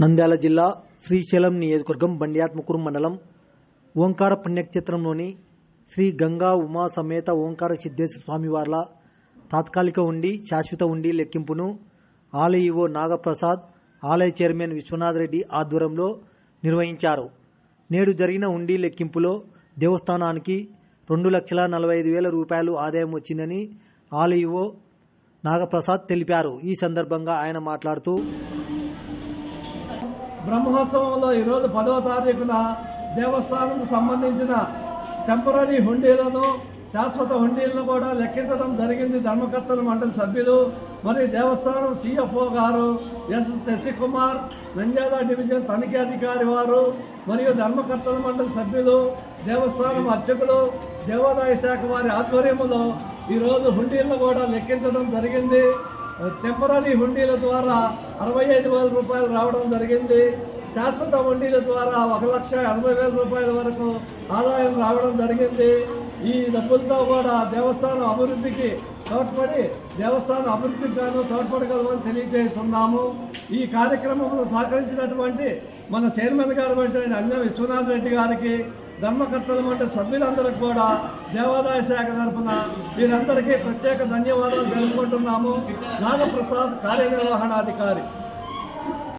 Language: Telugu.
నంద్యాల జిల్లా శ్రీశైలం నియోజకవర్గం బండియాత్మకూరు మండలం ఓంకార పుణ్యక్షేత్రంలోని శ్రీ గంగా ఉమా సమేత ఓంకార సిద్ధేశ్వర స్వామివార్ల తాత్కాలిక ఉండి శాశ్వత ఉండి లెక్కింపును ఆలయ ఈవో నాగప్రసాద్ ఆలయ చైర్మన్ విశ్వనాథ్ రెడ్డి ఆధ్వర్యంలో నిర్వహించారు. నేడు జరిగిన ఉండి లెక్కింపులో దేవస్థానానికి రెండు లక్షల నలభై ఐదు వేల రూపాయలు ఆదాయం వచ్చిందని ఆలయ ఈవో నాగప్రసాద్ తెలిపారు. ఈ సందర్భంగా ఆయన మాట్లాడుతూ బ్రహ్మోత్సవంలో ఈరోజు పదవ తారీఖున దేవస్థానం సంబంధించిన టెంపరీ హుండీలను శాశ్వత హుండీలను కూడా లెక్కించడం జరిగింది ధర్మకర్తల మండలి సభ్యులు. మరియు దేవస్థానం సిఎఫ్ఓ గారు ఎస్ శశికుమార్ నంద్యాల డివిజన్ తనిఖీ అధికారి వారు మరియు ధర్మకర్తల మండలి సభ్యులు దేవస్థానం అర్చకులు దేవాదాయ శాఖ వారి ఆధ్వర్యంలో ఈరోజు హుండీలను కూడా లెక్కించడం జరిగింది. టెంపరీ హుండీల ద్వారా అరవై ఐదు వేల రూపాయలు రావడం జరిగింది. శాశ్వత హుండీల ద్వారా ఒక లక్ష ఎనభై వేల రూపాయల వరకు ఆదాయం రావడం జరిగింది. ఈ డబ్బులతో కూడా దేవస్థానం అభివృద్ధికి తోడ్పడి దేవస్థానం అభివృద్ధికి గాను తోడ్పడగలమని తెలియజేస్తున్నాము. ఈ కార్యక్రమంలో సహకరించినటువంటి మన చైర్మన్ గారు అయినటువంటి అన్న విశ్వనాథ్ రెడ్డి గారికి ధర్మకర్తల మండలి సభ్యులందరికీ కూడా దేవాదాయ శాఖ తరఫున వీరందరికీ ప్రత్యేక ధన్యవాదాలు తెలుపుకుంటున్నాము. నాగప్రసాద్ కార్యనిర్వహణాధికారి.